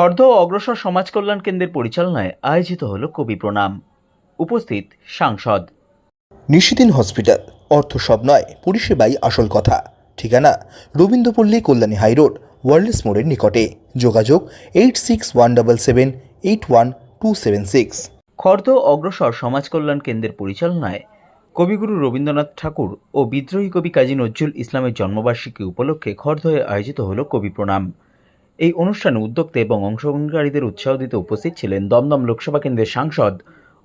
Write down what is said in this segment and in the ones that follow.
খর্দ অগ্রসর সমাজ কল্যাণ কেন্দ্রের পরিচালনায় আয়োজিত হল কবি প্রণাম। উপস্থিত সাংসদ। নিশিদিন হসপিটাল। অর্থ সব নয় পরিষেবাই আসল কথা। ঠিকানা রবীন্দ্রপল্লী কল্যাণী হাইরোড ওয়ার্ল্ডস মোড়ের নিকটে। যোগাযোগ eight six one double seven eight one two seven six. খর্দ অগ্রসর সমাজ কল্যাণ কেন্দ্রের পরিচালনায় কবিগুরু রবীন্দ্রনাথ ঠাকুর ও বিদ্রোহী কবি কাজী নজরুল ইসলামের জন্মবার্ষিকী উপলক্ষে খর্দয়ে আয়োজিত হল কবি প্রণাম। এই অনুষ্ঠানে উদ্যোক্তা এবং অংশগ্রহণকারীদের উৎসাহ দিতে উপস্থিত ছিলেন দমদম লোকসভা কেন্দ্রের সাংসদ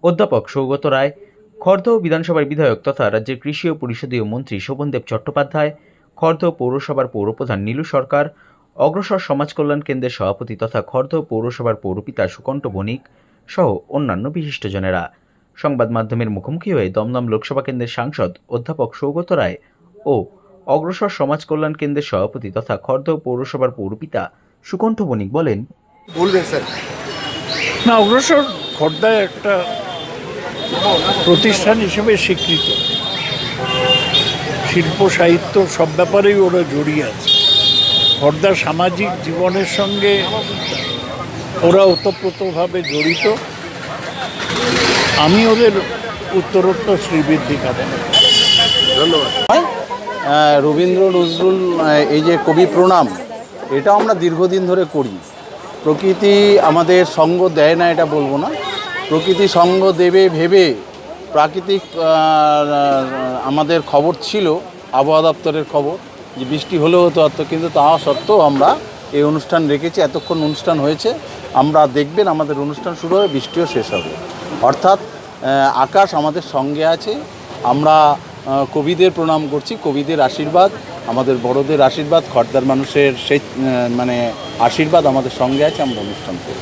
অধ্যাপক সৌগত রায়, খর্দ বিধানসভার বিধায়ক তথা রাজ্যের কৃষি ও পরিষদীয় মন্ত্রী শোভনদেব চট্টোপাধ্যায়, খর্দ পৌরসভার পৌরপ্রধান নীলু সরকার, অগ্রসর সমাজ কল্যাণ কেন্দ্রের সভাপতি তথা খর্দ পৌরসভার পৌরপিতা সুকণ্ঠ বণিক সহ অন্যান্য বিশিষ্টজনেরা। সংবাদ মাধ্যমের মুখোমুখি হয়ে দমদম লোকসভা কেন্দ্রের সাংসদ অধ্যাপক সৌগত রায় ও অগ্রসর সমাজ কল্যাণ কেন্দ্রের সভাপতি তথা খর্দ পৌরসভার পৌরপিতা সুকণ্ঠ বণিক বলেন বলবেন স্যার। না অগ্রসর খর্দায় একটা প্রতিষ্ঠান হিসেবে স্বীকৃত। শিল্প সাহিত্য সব ব্যাপারেই ওরা জড়িয়ে আছে। খর্দা সামাজিক জীবনের সঙ্গে ওরা ওতপ্রোতভাবে জড়িত। আমি ওদের উত্তরোত্তর শ্রীবৃদ্ধি কামনা করি। ধন্যবাদ। রবীন্দ্র নজরুল এই যে কবি প্রণাম এটা আমরা দীর্ঘদিন ধরে করি। প্রকৃতি আমাদের সঙ্গ দেয় না, এটা বলব না। প্রকৃতি সঙ্গ দেবে ভেবে প্রাকৃতিক আমাদের খবর ছিল, আবহাওয়া দপ্তরের খবর, যে বৃষ্টি হলেও হতো হতো কিন্তু তা সত্ত্বেও আমরা এই অনুষ্ঠান রেখেছি, এতক্ষণ অনুষ্ঠান হয়েছে। আমরা দেখবেন আমাদের অনুষ্ঠান শুরু হবে, বৃষ্টিও শেষ হবে। অর্থাৎ আকাশ আমাদের সঙ্গে আছে। আমরা কবিদের প্রণাম করছি, কবিদের আশীর্বাদ। আমাদের বড়দের আশীর্বাদ খর্দার মানুষের সেই মানে আশীর্বাদ আমাদের সঙ্গে আছে আমরা অনুষ্ঠান করি